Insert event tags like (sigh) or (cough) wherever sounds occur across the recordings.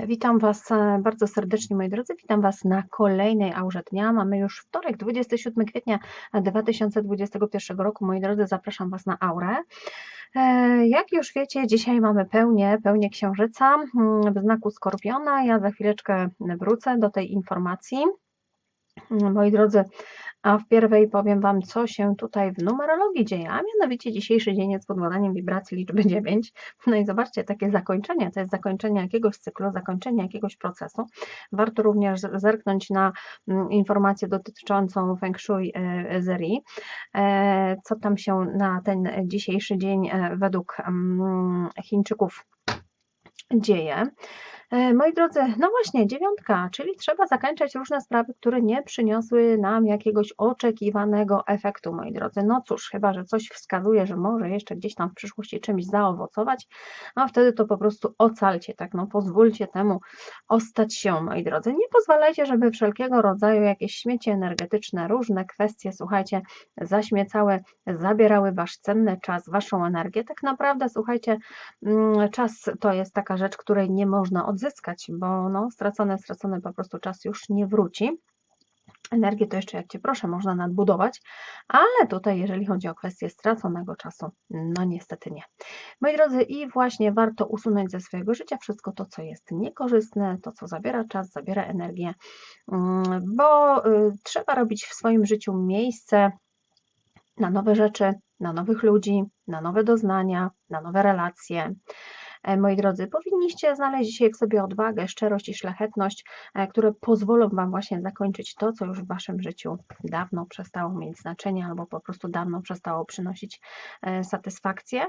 Witam Was e, bardzo serdecznie, moi drodzy. Witam Was na kolejnej aurze dnia. Mamy już wtorek, 27 kwietnia 2021 roku. Moi drodzy, zapraszam Was na aurę. E, jak już wiecie, dzisiaj mamy pełnię, pełnię księżyca mm, w znaku skorpiona. Ja za chwileczkę wrócę do tej informacji. Moi drodzy, a w pierwej powiem Wam, co się tutaj w numerologii dzieje, a mianowicie dzisiejszy dzień jest podładaniem wibracji liczby (laughs) 9. No i zobaczcie, takie zakończenie, to jest zakończenie jakiegoś cyklu, zakończenie jakiegoś procesu. Warto również zerknąć na mm, informację dotyczącą Feng Shui e, Zeri, e, co tam się na ten dzisiejszy dzień e, według mm, Chińczyków dzieje. E, moi drodzy, no właśnie, dziewiątka, czyli trzeba zakończyć różne sprawy, które nie przyniosły nam jakiegoś oczekiwanego efektu, moi drodzy. No cóż, chyba, że coś wskazuje, że może jeszcze gdzieś tam w przyszłości czymś zaowocować, a wtedy to po prostu ocalcie, tak, no pozwólcie temu ostać się, moi drodzy. Nie pozwalajcie, żeby wszelkiego rodzaju jakieś śmieci energetyczne, różne kwestie, słuchajcie, zaśmiecały, zabierały wasz cenny czas, waszą energię. Tak naprawdę, słuchajcie, mm, czas to jest taka rzecz, której nie można odzyskać, bo no, stracony, stracony po prostu czas już nie wróci. Energię to jeszcze, jak Cię proszę, można nadbudować, ale tutaj, jeżeli chodzi o kwestię straconego czasu, no niestety nie. Moi drodzy, i właśnie warto usunąć ze swojego życia wszystko to, co jest niekorzystne, to, co zabiera czas, zabiera energię, mm, bo y, trzeba robić w swoim życiu miejsce na nowe rzeczy, na nowych ludzi, na nowe doznania, na nowe relacje. E, moi drodzy, powinniście znaleźć dzisiaj w sobie odwagę, szczerość i szlachetność, e, które pozwolą Wam właśnie zakończyć to, co już w Waszym życiu dawno przestało mieć znaczenie albo po prostu dawno przestało przynosić e, satysfakcję.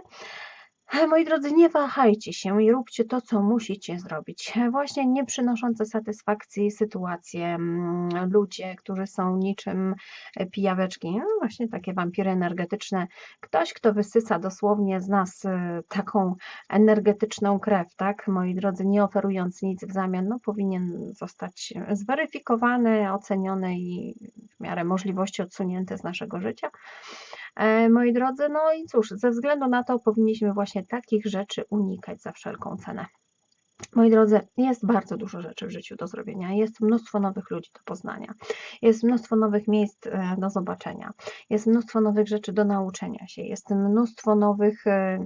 Moi drodzy, nie wahajcie się i róbcie to, co musicie zrobić. Właśnie nie przynoszące satysfakcji sytuacje, mm, ludzie, którzy są niczym e, pijaweczki, no właśnie takie wampiry energetyczne. Ktoś, kto wysysa dosłownie z nas e, taką energetyczną krew, tak, moi drodzy, nie oferując nic w zamian, no powinien zostać zweryfikowany, oceniony i w miarę możliwości odsunięty z naszego życia. E, moi drodzy, no i cóż, ze względu na to powinniśmy właśnie takich rzeczy unikać za wszelką cenę. Moi drodzy, jest bardzo dużo rzeczy w życiu do zrobienia, jest mnóstwo nowych ludzi do poznania, jest mnóstwo nowych miejsc e, do zobaczenia, jest mnóstwo nowych rzeczy do nauczenia się, jest mnóstwo nowych e,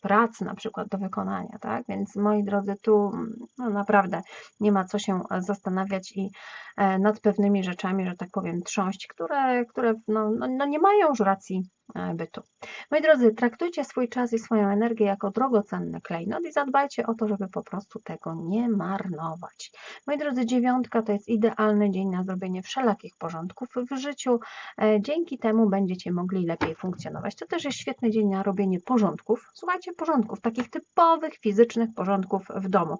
prac na przykład do wykonania, tak? Więc moi drodzy, tu no naprawdę nie ma co się zastanawiać i e, nad pewnymi rzeczami, że tak powiem, trząść, które, które no, no, no nie mają już racji E, bytu. Moi drodzy, traktujcie swój czas i swoją energię jako drogocenny klejnot i zadbajcie o to, żeby po prostu tego nie marnować. Moi drodzy, dziewiątka to jest idealny dzień na zrobienie wszelakich porządków w życiu. E, dzięki temu będziecie mogli lepiej funkcjonować. To też jest świetny dzień na robienie porządków. Słuchajcie, porządków, takich typowych fizycznych porządków w domu.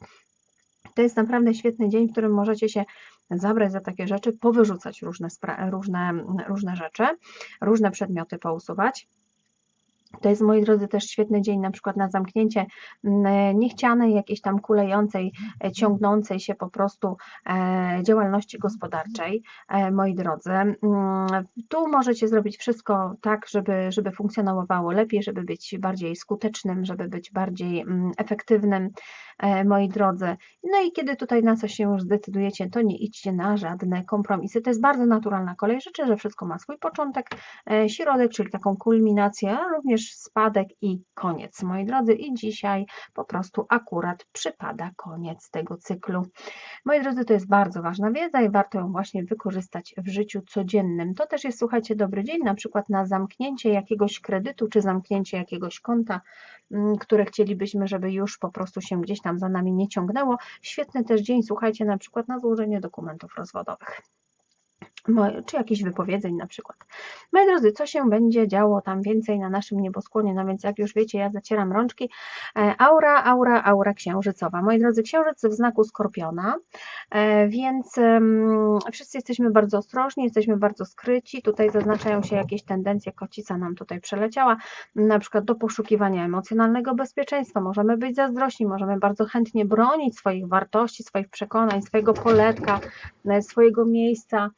To jest naprawdę świetny dzień, w którym możecie się zabrać za takie rzeczy, powyrzucać różne, różne, różne rzeczy, różne przedmioty pousuwać. To jest, moi drodzy, też świetny dzień na przykład na zamknięcie mm, niechcianej, jakiejś tam kulejącej, e, ciągnącej się po prostu e, działalności gospodarczej, e, moi drodzy. Mm, tu możecie zrobić wszystko tak, żeby, żeby funkcjonowało lepiej, żeby być bardziej skutecznym, żeby być bardziej mm, efektywnym, moi drodzy. No i kiedy tutaj na coś się już zdecydujecie, to nie idźcie na żadne kompromisy. To jest bardzo naturalna kolej rzeczy, że wszystko ma swój początek, środek, czyli taką kulminację, a również spadek i koniec, moi drodzy. I dzisiaj po prostu akurat przypada koniec tego cyklu. Moi drodzy, to jest bardzo ważna wiedza i warto ją właśnie wykorzystać w życiu codziennym. To też jest, słuchajcie, dobry dzień, na przykład na zamknięcie jakiegoś kredytu czy zamknięcie jakiegoś konta, mm, które chcielibyśmy, żeby już po prostu się gdzieś tam za nami nie ciągnęło. Świetny też dzień, słuchajcie, na przykład na złożenie dokumentów rozwodowych czy jakichś wypowiedzeń na przykład. Moi drodzy, co się będzie działo tam więcej na naszym nieboskłonie? No więc jak już wiecie, ja zacieram rączki. E, aura, aura, aura księżycowa. Moi drodzy, księżyc w znaku skorpiona, e, więc wszyscy jesteśmy bardzo ostrożni, jesteśmy bardzo skryci. Tutaj zaznaczają się jakieś tendencje, kocica nam tutaj przeleciała, na przykład do poszukiwania emocjonalnego bezpieczeństwa. Możemy być zazdrośni, możemy bardzo chętnie bronić swoich wartości, swoich przekonań, swojego poletka, e, swojego miejsca.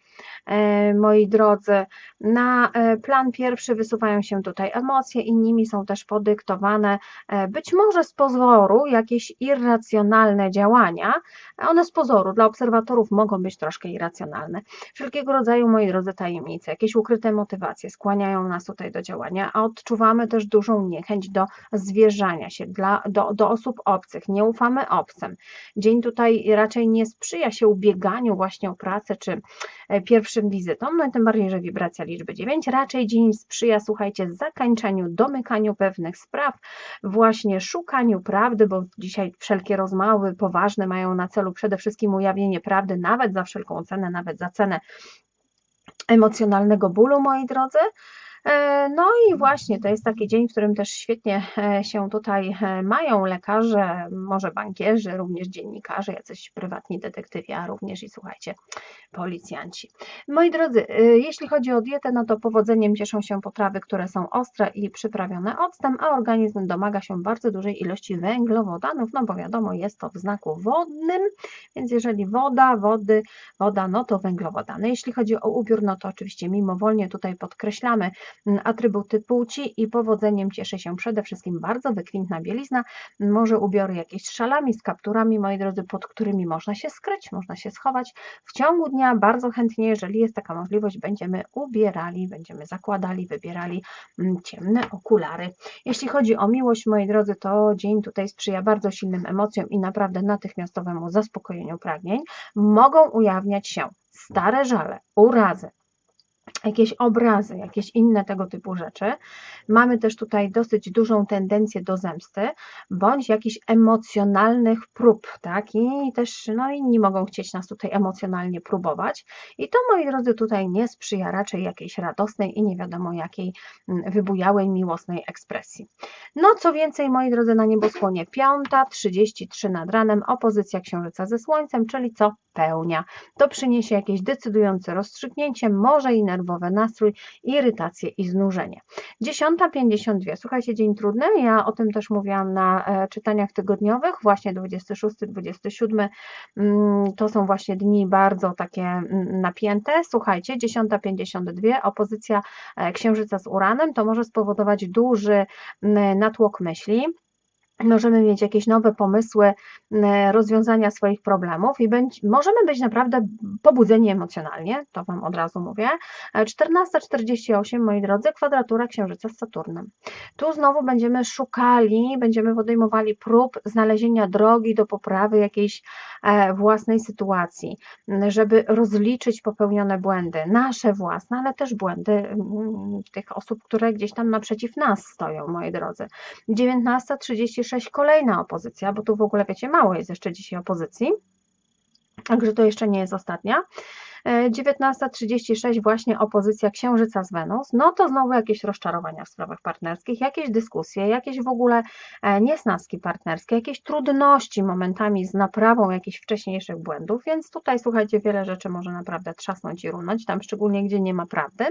E, moi drodzy. Na e, plan pierwszy wysuwają się tutaj emocje, innymi są też podyktowane e, być może z pozoru jakieś irracjonalne działania. One z pozoru dla obserwatorów mogą być troszkę irracjonalne. Wszelkiego rodzaju, moi drodzy, tajemnice, jakieś ukryte motywacje skłaniają nas tutaj do działania, a odczuwamy też dużą niechęć do zwierzania się dla, do, do osób obcych. Nie ufamy obcym. Dzień tutaj raczej nie sprzyja się ubieganiu właśnie o pracę czy e, pierwszym wizytom, no i tym bardziej, że wibracja liczby 9. Raczej dzień sprzyja, słuchajcie, zakańczeniu, domykaniu pewnych spraw, właśnie szukaniu prawdy, bo dzisiaj wszelkie rozmowy poważne mają na celu przede wszystkim ujawnienie prawdy, nawet za wszelką cenę, nawet za cenę emocjonalnego bólu, moi drodzy. E, No i właśnie to jest taki dzień, w którym też świetnie e, się tutaj e, mają lekarze, może bankierzy, również dziennikarze, jacyś prywatni detektywi, a również i słuchajcie, policjanci. Moi drodzy, jeśli chodzi o dietę, no to powodzeniem cieszą się potrawy, które są ostre i przyprawione octem, a organizm domaga się bardzo dużej ilości węglowodanów, no bo wiadomo, jest to w znaku wodnym, więc jeżeli woda, wody, woda, no to węglowodany. Jeśli chodzi o ubiór, no to oczywiście mimowolnie tutaj podkreślamy atrybuty płci i powodzeniem cieszy się przede wszystkim bardzo wykwintna bielizna, może ubiory jakieś szalami, z kapturami, moi drodzy, pod którymi można się skryć, można się schować. W ciągu dnia bardzo chętnie, jeżeli jest taka możliwość, będziemy ubierali, będziemy zakładali, wybierali mm, ciemne okulary. Jeśli chodzi o miłość, moi drodzy, to dzień tutaj sprzyja bardzo silnym emocjom i naprawdę natychmiastowemu zaspokojeniu pragnień. Mogą ujawniać się stare żale, urazy, jakieś obrazy, jakieś inne tego typu rzeczy. Mamy też tutaj dosyć dużą tendencję do zemsty, bądź jakichś emocjonalnych prób, tak? I też no, inni mogą chcieć nas tutaj emocjonalnie próbować. I to, moi drodzy, tutaj nie sprzyja raczej jakiejś radosnej i nie wiadomo jakiej mm, wybujałej, miłosnej ekspresji. No, co więcej, moi drodzy, na nieboskłonie piąta, 33 nad ranem, opozycja księżyca ze słońcem, czyli co? Pełnia. To przyniesie jakieś decydujące rozstrzygnięcie, może i nerwowy nastrój, irytację i znużenie. 10.52. Słuchajcie, dzień trudny. Ja o tym też mówiłam na e, czytaniach tygodniowych. Właśnie 26, 27 mm, to są właśnie dni bardzo takie mm, napięte. Słuchajcie, 10.52 opozycja e, księżyca z Uranem to może spowodować duży mm, natłok myśli możemy mieć jakieś nowe pomysły e, rozwiązania swoich problemów i być, możemy być naprawdę pobudzeni emocjonalnie, to Wam od razu mówię. E, 14.48, moi drodzy, kwadratura Księżyca z Saturnem. Tu znowu będziemy szukali, będziemy podejmowali prób znalezienia drogi do poprawy jakiejś e, własnej sytuacji, żeby rozliczyć popełnione błędy, nasze własne, ale też błędy mm, tych osób, które gdzieś tam naprzeciw nas stoją, moi drodzy. 19.36 kolejna opozycja, bo tu w ogóle wiecie, mało jest jeszcze dzisiaj opozycji, także to jeszcze nie jest ostatnia. 19.36 właśnie opozycja Księżyca z Wenus, no to znowu jakieś rozczarowania w sprawach partnerskich, jakieś dyskusje, jakieś w ogóle e, niesnaski partnerskie, jakieś trudności momentami z naprawą jakichś wcześniejszych błędów, więc tutaj słuchajcie, wiele rzeczy może naprawdę trzasnąć i runąć, tam szczególnie gdzie nie ma prawdy.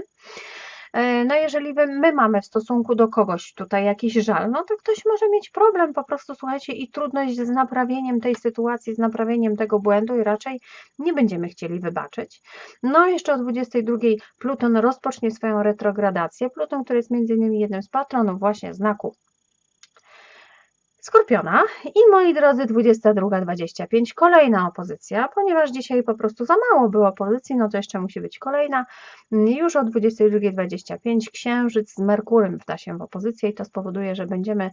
E, no jeżeli my mamy w stosunku do kogoś tutaj jakiś żal, no to ktoś może mieć problem po prostu, słuchajcie, i trudność z naprawieniem tej sytuacji, z naprawieniem tego błędu i raczej nie będziemy chcieli wybaczyć. No jeszcze o 22 Pluton rozpocznie swoją retrogradację. Pluton, który jest między innymi jednym z patronów właśnie znaku Skorpiona i moi drodzy 22.25 kolejna opozycja, ponieważ dzisiaj po prostu za mało było opozycji, no to jeszcze musi być kolejna. Już o 22.25 Księżyc z Merkurem wda się w opozycję i to spowoduje, że będziemy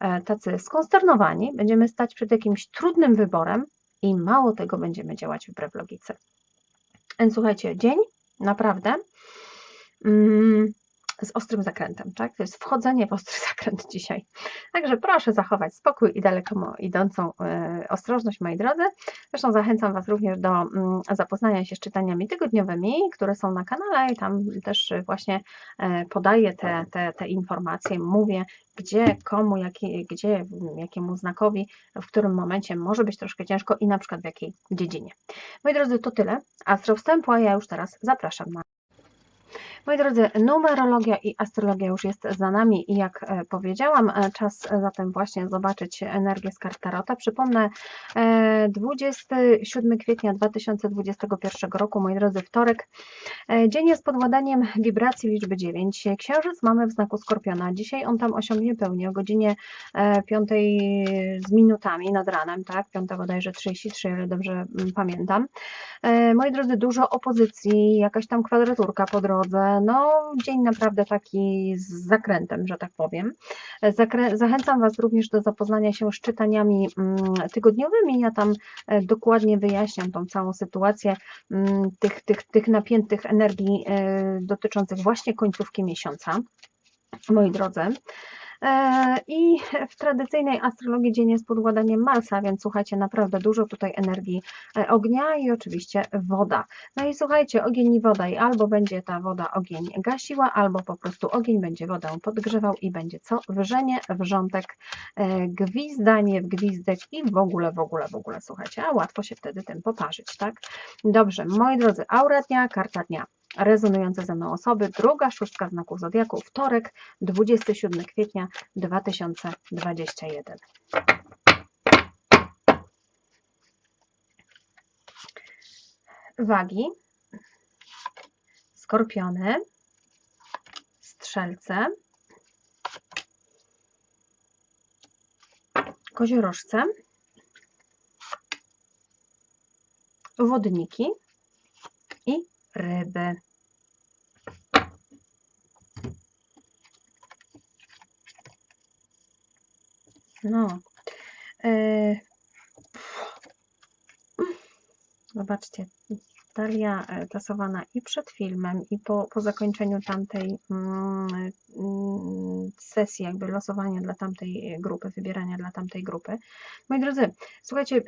e, tacy skonsternowani, będziemy stać przed jakimś trudnym wyborem i mało tego będziemy działać wbrew logice. Więc słuchajcie, dzień naprawdę. Mm, z ostrym zakrętem, tak? To jest wchodzenie w ostry (laughs) zakręt dzisiaj. Także proszę zachować spokój i daleko idącą e, ostrożność, moi drodzy. Zresztą zachęcam Was również do mm, zapoznania się z czytaniami tygodniowymi, które są na kanale i tam też właśnie e, podaję te, te, te informacje, mówię, gdzie, komu, jaki, gdzie, jakiemu znakowi, w którym momencie może być troszkę ciężko i na przykład w jakiej dziedzinie. Moi drodzy, to tyle. Astro wstępu, a ja już teraz zapraszam na Moi drodzy, numerologia i astrologia już jest za nami i jak e, powiedziałam, e, czas e, zatem właśnie zobaczyć energię z kart Tarota. Przypomnę, 27 kwietnia 2021 roku, moi drodzy, wtorek. Dzień jest pod władaniem wibracji liczby 9. Księżyc mamy w znaku Skorpiona. Dzisiaj on tam osiągnie pełnię o godzinie 5 z minutami nad ranem, tak? 5 bodajże 33, ale dobrze mm, pamiętam. Moi drodzy, dużo opozycji, jakaś tam kwadraturka po drodze, no, dzień naprawdę taki z zakrętem, że tak powiem. Zakrę zachęcam Was również do zapoznania się z czytaniami mm, tygodniowymi. Ja tam e, dokładnie wyjaśniam tą całą sytuację mm, tych, tych, tych napiętych energii e, dotyczących właśnie końcówki miesiąca. Moi drodzy. E, I w tradycyjnej astrologii dzień jest pod władaniem Marsa, więc słuchajcie, naprawdę dużo tutaj energii e, ognia i oczywiście woda. No i słuchajcie, ogień i woda i albo będzie ta woda ogień gasiła, albo po prostu ogień będzie wodę podgrzewał i będzie co? Wrzenie, wrzątek, e, gwizdanie w gwizdek i w ogóle, w ogóle, w ogóle, słuchajcie, a łatwo się wtedy tym poparzyć, tak? Dobrze, moi drodzy, aura dnia, karta dnia rezonujące ze mną osoby. Druga szóstka znaków Zodiaku, wtorek, 27 kwietnia 2021. Wagi, skorpiony, strzelce, koziorożce, wodniki ryby. No. E, zobaczcie, Dalia e, tasowana i przed filmem, i po, po zakończeniu tamtej mm, mm, sesji, jakby losowania dla tamtej grupy, wybierania dla tamtej grupy. Moi drodzy, słuchajcie,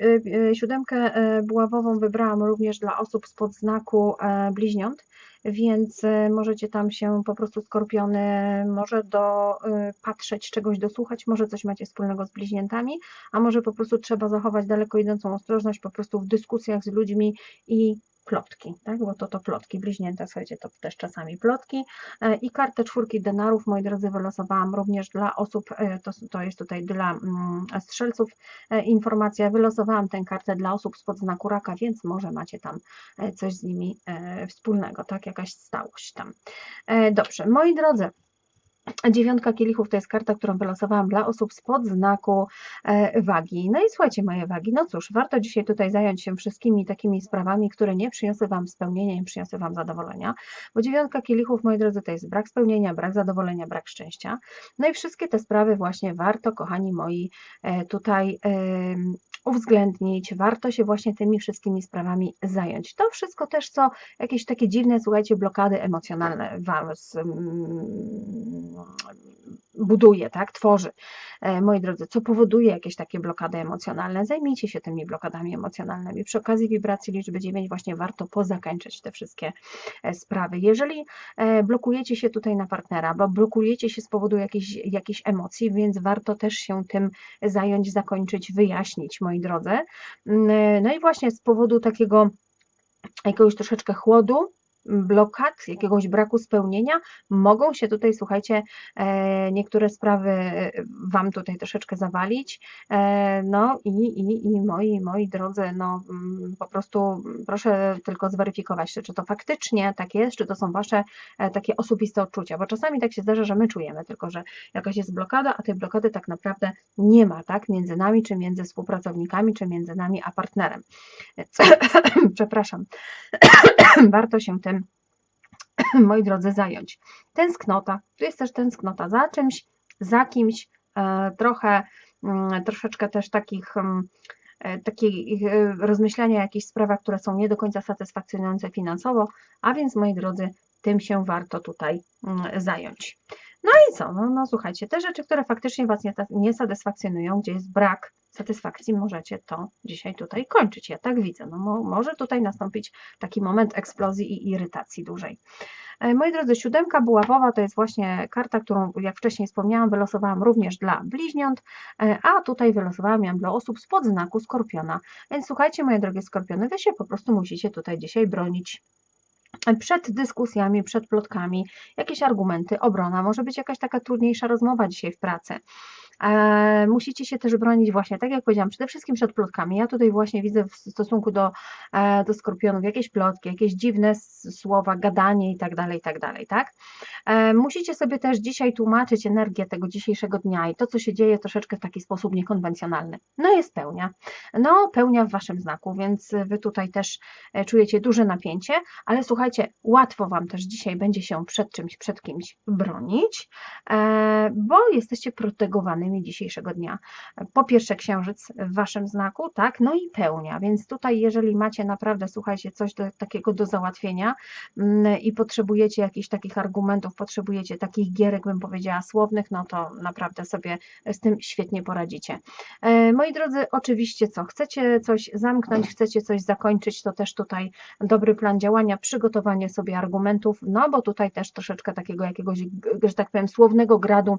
e, siódemkę buławową wybrałam również dla osób spod znaku bliźniąt, więc możecie tam się po prostu skorpiony może dopatrzeć czegoś, dosłuchać, może coś macie wspólnego z bliźniętami, a może po prostu trzeba zachować daleko idącą ostrożność po prostu w dyskusjach z ludźmi i plotki, tak? bo to to plotki, bliźnięta, słuchajcie, to też czasami plotki e, i kartę czwórki denarów, moi drodzy, wylosowałam również dla osób, e, to, to jest tutaj dla mm, strzelców e, informacja, wylosowałam tę kartę dla osób spod znaku raka, więc może macie tam coś z nimi wspólnego, tak, jakaś stałość tam. Dobrze, moi drodzy, Dziewiątka kielichów to jest karta, którą wylosowałam dla osób spod znaku e, wagi. No i słuchajcie, moje wagi, no cóż, warto dzisiaj tutaj zająć się wszystkimi takimi sprawami, które nie przyniosły Wam spełnienia, nie przyniosły Wam zadowolenia, bo dziewiątka kielichów, moi drodzy, to jest brak spełnienia, brak zadowolenia, brak szczęścia. No i wszystkie te sprawy właśnie warto, kochani moi, e, tutaj uwzględnić, warto się właśnie tymi wszystkimi sprawami zająć. To wszystko też, co jakieś takie dziwne, słuchajcie, blokady emocjonalne Was buduje, tak, tworzy, e, moi drodzy, co powoduje jakieś takie blokady emocjonalne. Zajmijcie się tymi blokadami emocjonalnymi. Przy okazji wibracji liczby 9 właśnie warto pozakańczyć te wszystkie e, sprawy. Jeżeli e, blokujecie się tutaj na partnera, bo blokujecie się z powodu jakiejś, jakiejś emocji, więc warto też się tym zająć, zakończyć, wyjaśnić, moi drodzy. Mm, no i właśnie z powodu takiego jakiegoś troszeczkę chłodu, blokad, jakiegoś braku spełnienia, mogą się tutaj, słuchajcie, e, niektóre sprawy e, Wam tutaj troszeczkę zawalić. E, no i, i, i moi, moi drodzy, no mm, po prostu proszę tylko zweryfikować, czy to faktycznie tak jest, czy to są Wasze takie osobiste odczucia, bo czasami tak się zdarza, że my czujemy tylko, że jakaś jest blokada, a tej blokady tak naprawdę nie ma, tak, między nami, czy między współpracownikami, czy między nami a partnerem. (coughs) Przepraszam. (coughs) Warto się tym (laughs) moi drodzy, zająć. Tęsknota. Tu jest też tęsknota za czymś, za kimś, e, trochę, mm, troszeczkę też takich mm, e, takich e, rozmyślania o jakichś sprawach, które są nie do końca satysfakcjonujące finansowo, a więc moi drodzy, tym się warto tutaj mm, zająć. No i co? No, no słuchajcie, te rzeczy, które faktycznie Was nie, nie satysfakcjonują, gdzie jest brak satysfakcji, możecie to dzisiaj tutaj kończyć. Ja tak widzę. No, mo, może tutaj nastąpić taki moment eksplozji i irytacji dużej. E, moi drodzy, siódemka buławowa to jest właśnie karta, którą, jak wcześniej wspomniałam, wylosowałam również dla bliźniąt, e, a tutaj wylosowałam ją dla osób spod znaku skorpiona. Więc słuchajcie, moje drogie skorpiony, wy się po prostu musicie tutaj dzisiaj bronić przed dyskusjami, przed plotkami, jakieś argumenty, obrona, może być jakaś taka trudniejsza rozmowa dzisiaj w pracy. E, musicie się też bronić właśnie, tak jak powiedziałam, przede wszystkim przed plotkami. Ja tutaj właśnie widzę w stosunku do, e, do skorpionów jakieś plotki, jakieś dziwne słowa, gadanie i tak dalej, i tak dalej, tak? E, musicie sobie też dzisiaj tłumaczyć energię tego dzisiejszego dnia i to, co się dzieje troszeczkę w taki sposób niekonwencjonalny. No jest pełnia. No pełnia w Waszym znaku, więc Wy tutaj też czujecie duże napięcie, ale słuchajcie, łatwo Wam też dzisiaj będzie się przed czymś, przed kimś bronić, bo jesteście protegowani dzisiejszego dnia. Po pierwsze księżyc w Waszym znaku, tak, no i pełnia, więc tutaj jeżeli macie naprawdę, słuchajcie, coś do, takiego do załatwienia mm, i potrzebujecie jakichś takich argumentów, potrzebujecie takich gierek, bym powiedziała, słownych, no to naprawdę sobie z tym świetnie poradzicie. E, moi drodzy, oczywiście co, chcecie coś zamknąć, chcecie coś zakończyć, to też tutaj dobry plan działania, przygotowanie sobie argumentów, no bo tutaj też troszeczkę takiego jakiegoś, że tak powiem, słownego gradu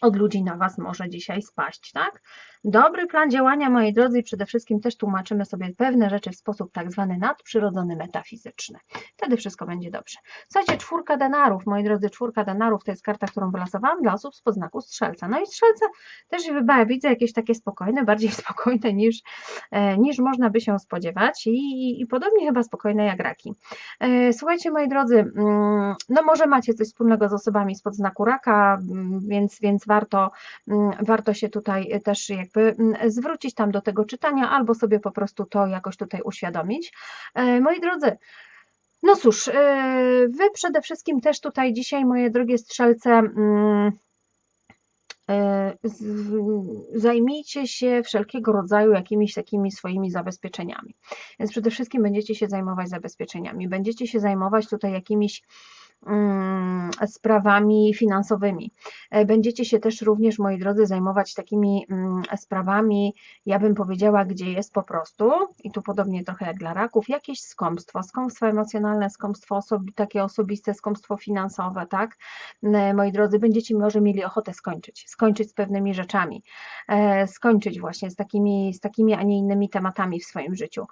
od ludzi na Was może dzisiaj spaść, tak? Dobry plan działania, moi drodzy, i przede wszystkim też tłumaczymy sobie pewne rzeczy w sposób tak zwany nadprzyrodzony, metafizyczny. Wtedy wszystko będzie dobrze. Słuchajcie, czwórka denarów, moi drodzy, czwórka denarów to jest karta, którą wylosowałam dla osób z poznaku strzelca. No i strzelce też wybawię, widzę jakieś takie spokojne, (laughs) bardziej spokojne niż, e, niż można by się spodziewać i, i podobnie chyba spokojne jak raki. E, słuchajcie, moi drodzy, mm, no może macie coś wspólnego z osobami z podznaku raka, mm, więc, warto, mm, warto się tutaj też jakby mm, zwrócić tam do tego czytania, albo sobie po prostu to jakoś tutaj uświadomić. E, moi drodzy, no cóż, e, wy przede wszystkim też tutaj dzisiaj, moje drogie strzelce, mm, e, zajmijcie się wszelkiego rodzaju jakimiś takimi swoimi zabezpieczeniami. Więc przede wszystkim będziecie się zajmować zabezpieczeniami, będziecie się zajmować tutaj jakimiś sprawami finansowymi. E, będziecie się też również, moi drodzy, zajmować takimi mm, sprawami, ja bym powiedziała, gdzie jest po prostu, i tu podobnie trochę jak dla raków, jakieś skąpstwo, skąpstwo emocjonalne, skąpstwo osobi takie osobiste, skąpstwo finansowe, tak? E, moi drodzy, będziecie może mieli ochotę skończyć, skończyć z pewnymi rzeczami, e, skończyć właśnie z takimi, z takimi, a nie innymi tematami w swoim życiu.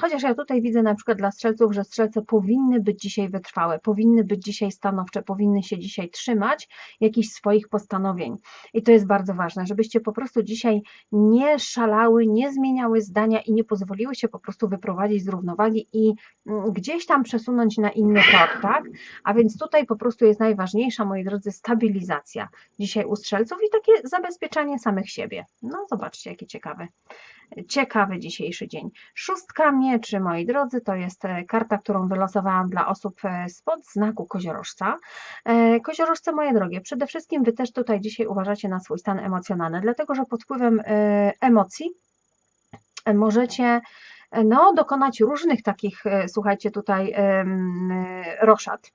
Chociaż ja tutaj widzę na przykład dla strzelców, że strzelce powinny być dzisiaj wytrwałe, powinny być dzisiaj stanowcze, powinny się dzisiaj trzymać jakichś swoich postanowień. I to jest bardzo ważne, żebyście po prostu dzisiaj nie szalały, nie zmieniały zdania i nie pozwoliły się po prostu wyprowadzić z równowagi i mm, gdzieś tam przesunąć na inny tor, tak? A więc tutaj po prostu jest najważniejsza, moi drodzy, stabilizacja dzisiaj u strzelców i takie zabezpieczanie samych siebie. No zobaczcie, jakie ciekawe ciekawy dzisiejszy dzień. Szóstka mieczy, moi drodzy, to jest e, karta, którą wylosowałam dla osób e, spod znaku koziorożca. E, koziorożce, moje drogie, przede wszystkim Wy też tutaj dzisiaj uważacie na swój stan emocjonalny, dlatego że pod wpływem emocji możecie no, dokonać różnych takich, słuchajcie, tutaj roszad.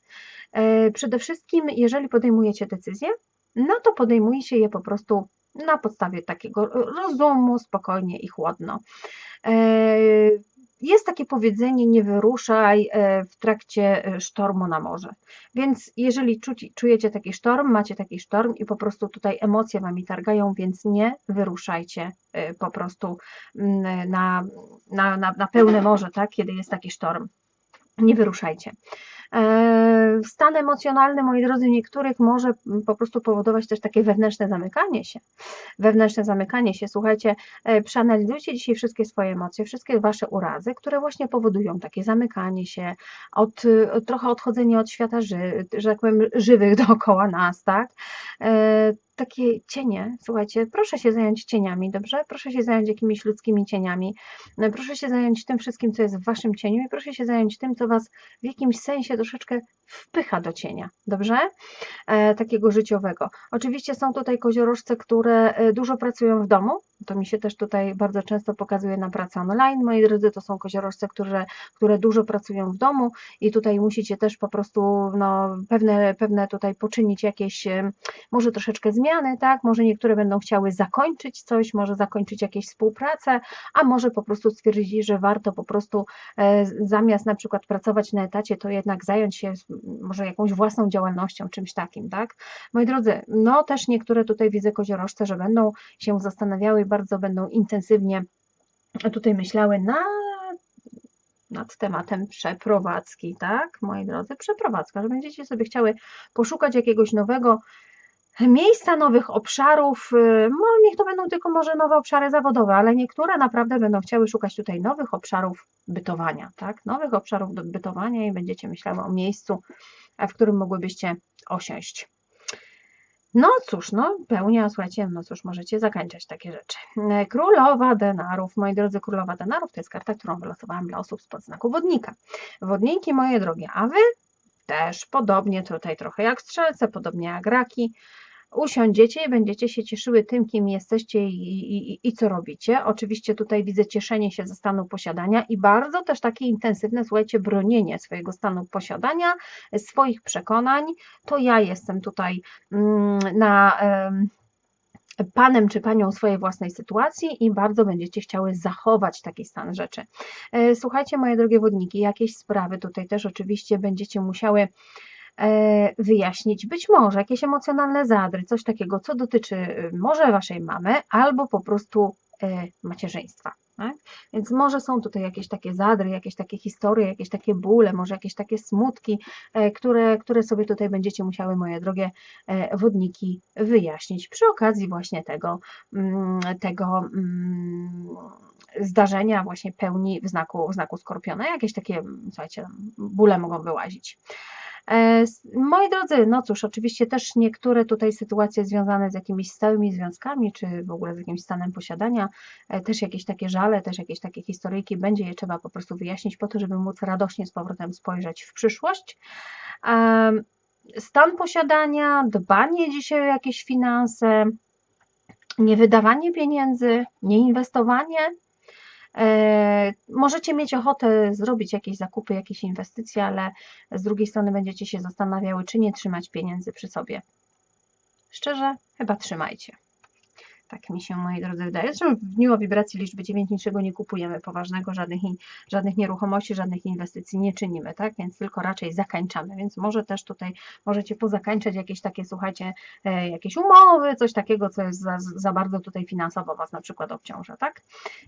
Przede wszystkim, jeżeli podejmujecie decyzje, no to podejmujecie je po prostu na podstawie takiego rozumu, spokojnie i chłodno. E, jest takie powiedzenie, nie wyruszaj e, w trakcie e, sztormu na morze. Więc jeżeli czujecie taki sztorm, macie taki sztorm i po prostu tutaj emocje wami targają, więc nie wyruszajcie po prostu mm, na, na, na, na pełne morze, tak, kiedy jest taki sztorm. Nie wyruszajcie. E, stan emocjonalny, moi drodzy, niektórych może po prostu powodować też takie wewnętrzne zamykanie się. Wewnętrzne zamykanie się. Słuchajcie, e, przeanalizujcie dzisiaj wszystkie swoje emocje, wszystkie wasze urazy, które właśnie powodują takie zamykanie się, od, trochę odchodzenie od świata, ży, że tak powiem, żywych (laughs) dookoła nas, tak? E, takie cienie, słuchajcie, proszę się zająć cieniami, dobrze? Proszę się zająć jakimiś ludzkimi cieniami, no, proszę się zająć tym wszystkim, co jest w waszym cieniu i proszę się zająć tym, co was w jakimś sensie troszeczkę wpycha do cienia, dobrze? E, takiego życiowego. Oczywiście są tutaj koziorożce, które e, dużo pracują w domu, to mi się też tutaj bardzo często pokazuje na pracę online. Moi drodzy, to są koziorożce, które, które dużo pracują w domu i tutaj musicie też po prostu no, pewne, pewne tutaj poczynić jakieś, może troszeczkę zmiany, tak? Może niektóre będą chciały zakończyć coś, może zakończyć jakieś współpracę, a może po prostu stwierdzić, że warto po prostu e, zamiast na przykład pracować na etacie, to jednak zająć się może jakąś własną działalnością, czymś takim, tak? Moi drodzy, no też niektóre tutaj widzę koziorożce, że będą się zastanawiały bardzo będą intensywnie tutaj myślały nad nad tematem przeprowadzki, tak, moi drodzy, przeprowadzka, że będziecie sobie chciały poszukać jakiegoś nowego miejsca, nowych obszarów, y, no niech to będą tylko może nowe obszary zawodowe, ale niektóre naprawdę będą chciały szukać tutaj nowych obszarów bytowania, tak, nowych obszarów do bytowania i będziecie myślały o miejscu, w którym mogłybyście osiąść. No cóż, no pełnia, słuchajcie, no cóż, możecie zakończyć takie rzeczy. Królowa denarów, moi drodzy, królowa denarów to jest karta, którą wylosowałam dla osób spod znaku wodnika. Wodniki, moje drogie, a wy też podobnie tutaj trochę jak strzelce, podobnie jak raki, usiądziecie i będziecie się cieszyły tym, kim jesteście i, i, i, co robicie. Oczywiście tutaj widzę cieszenie się ze stanu posiadania i bardzo też takie intensywne, słuchajcie, bronienie swojego stanu posiadania, swoich przekonań. To ja jestem tutaj mm, na panem czy panią swojej własnej sytuacji i bardzo będziecie chciały zachować taki stan rzeczy. E, słuchajcie, moje drogie wodniki, jakieś sprawy tutaj też oczywiście będziecie musiały wyjaśnić być może jakieś emocjonalne zadry, coś takiego, co dotyczy y, może waszej mamy, albo po prostu e, macierzyństwa. Tak? Więc może są tutaj jakieś takie zadry, jakieś takie historie, jakieś takie bóle, może jakieś takie smutki, e, które, które sobie tutaj będziecie musiały, moje drogie wodniki, wyjaśnić przy okazji właśnie tego, mm, tego mm, zdarzenia właśnie pełni w znaku, w znaku skorpiona. Jakieś takie, słuchajcie, bóle mogą wyłazić. E, moi drodzy, no cóż, oczywiście też niektóre tutaj sytuacje związane z jakimiś stałymi związkami, czy w ogóle z jakimś stanem posiadania, e, też jakieś takie żale, też jakieś takie historyjki, będzie je trzeba po prostu wyjaśnić po to, żeby móc radośnie z powrotem spojrzeć w przyszłość. Stan posiadania, dbanie dzisiaj o jakieś finanse, niewydawanie pieniędzy, nieinwestowanie, E, możecie mieć ochotę zrobić jakieś zakupy, jakieś inwestycje, ale z drugiej strony będziecie się zastanawiały, czy nie trzymać pieniędzy przy sobie. Szczerze, chyba trzymajcie. Tak mi się, moi drodzy, wydaje. Zresztą w dniu o wibracji liczby 9 niczego nie kupujemy poważnego, żadnych, żadnych nieruchomości, żadnych inwestycji nie czynimy, tak? Więc tylko raczej zakańczamy. Więc może też tutaj możecie pozakańczać jakieś takie, słuchajcie, e, jakieś umowy, coś takiego, co jest za, za bardzo tutaj finansowo Was na przykład obciąża, tak?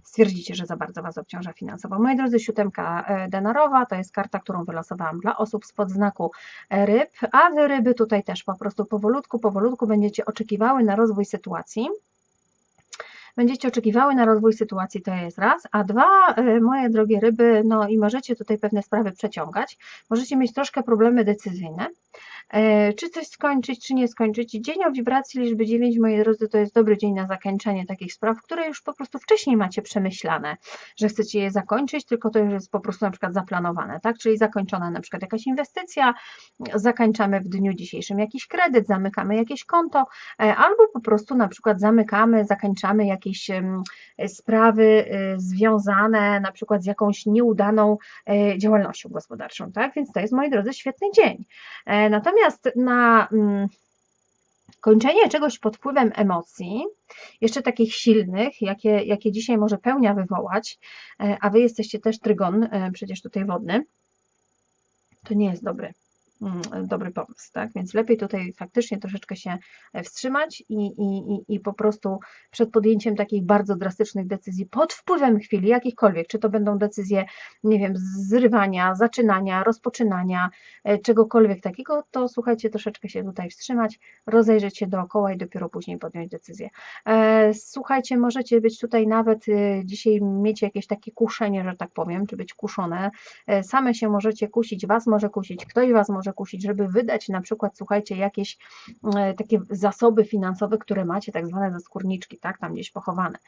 Stwierdzicie, że za bardzo Was obciąża finansowo. Moi drodzy, siódemka e, denarowa to jest karta, którą wylosowałam dla osób spod znaku e, ryb, a Wy ryby tutaj też po prostu powolutku, powolutku będziecie oczekiwały na rozwój sytuacji będziecie oczekiwały na rozwój sytuacji, to jest raz, a dwa, e, moje drogie ryby, no i możecie tutaj pewne sprawy przeciągać, możecie mieć troszkę problemy decyzyjne, czy coś skończyć, czy nie skończyć. Dzień o wibracji liczby 9, moi drodzy, to jest dobry dzień na zakończenie takich spraw, które już po prostu wcześniej macie przemyślane, że chcecie je zakończyć, tylko to już jest po prostu na przykład zaplanowane, tak? Czyli zakończona na przykład jakaś inwestycja, zakańczamy w dniu dzisiejszym jakiś kredyt, zamykamy jakieś konto, e, albo po prostu na przykład zamykamy, zakończamy jakieś sprawy y, związane na przykład z jakąś nieudaną e, działalnością gospodarczą, tak? Więc to jest, moi drodzy, świetny dzień. Natomiast Natomiast na mm, kończenie czegoś pod wpływem emocji, jeszcze takich silnych, jakie, jakie dzisiaj może pełnia wywołać, e, a wy jesteście też trygon, e, przecież tutaj wodny, to nie jest dobry. Mm, dobry pomysł, tak? Więc lepiej tutaj faktycznie troszeczkę się e, wstrzymać i, i, i po prostu przed podjęciem takich bardzo drastycznych decyzji pod wpływem chwili, jakichkolwiek, czy to będą decyzje, nie wiem, zrywania, zaczynania, rozpoczynania, e, czegokolwiek takiego, to słuchajcie, troszeczkę się tutaj wstrzymać, rozejrzeć się dookoła i dopiero później podjąć decyzję. E, słuchajcie, możecie być tutaj nawet dzisiaj mieć jakieś takie kuszenie, że tak powiem, czy być kuszone. Same się możecie kusić, was może kusić, ktoś was może kusić, żeby wydać na przykład, słuchajcie, jakieś e, takie zasoby finansowe, które macie, tak zwane zaskórniczki, tak, tam gdzieś pochowane.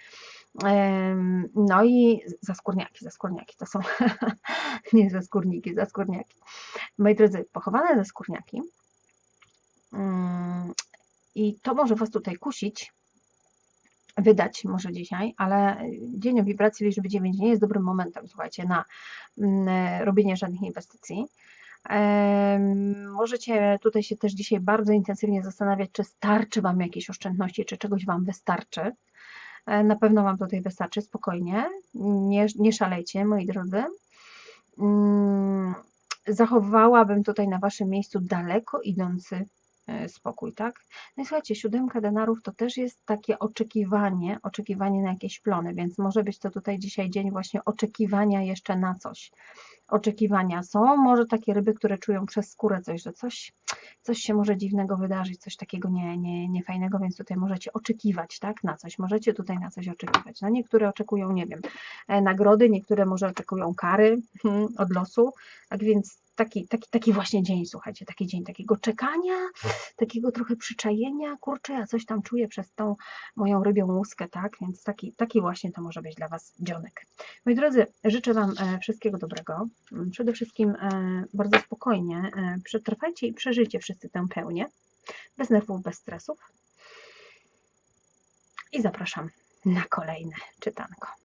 No i zaskórniaki, zaskórniaki to są (laughs) nie zaskórniki, zaskórniaki. Moi drodzy, pochowane zaskórniaki mm, i to może Was tutaj kusić, wydać może dzisiaj, ale dzień o wibracji liczby 9 nie jest dobrym momentem, słuchajcie, na mm, robienie żadnych inwestycji. Możecie tutaj się też dzisiaj bardzo intensywnie zastanawiać, czy starczy Wam jakieś oszczędności, czy czegoś Wam wystarczy. E, na pewno Wam tutaj wystarczy, spokojnie, nie, nie szalejcie, moi drodzy. Mm, zachowałabym tutaj na Waszym miejscu daleko idący e, spokój, tak? No i słuchajcie, siódemka denarów to też jest takie oczekiwanie, oczekiwanie na jakieś plony, więc może być to tutaj dzisiaj dzień właśnie oczekiwania jeszcze na coś. Oczekiwania są, może takie ryby, które czują przez skórę coś, że coś, coś się może dziwnego wydarzyć, coś takiego nie, nie, niefajnego, więc tutaj możecie oczekiwać, tak, na coś, możecie tutaj na coś oczekiwać. No niektóre oczekują, nie wiem, e, nagrody, niektóre może oczekują kary hmm, od losu, tak więc taki, taki, taki właśnie dzień, słuchajcie, taki dzień takiego czekania, takiego trochę przyczajenia, kurczę, ja coś tam czuję przez tą moją rybią łuskę, tak, więc taki, taki właśnie to może być dla Was dzionek. Moi drodzy, życzę Wam e, wszystkiego dobrego, przede wszystkim e, bardzo spokojnie e, przetrwajcie i przeżyjcie wszyscy tę pełnię, bez nerwów, bez stresów i zapraszam na kolejne czytanko.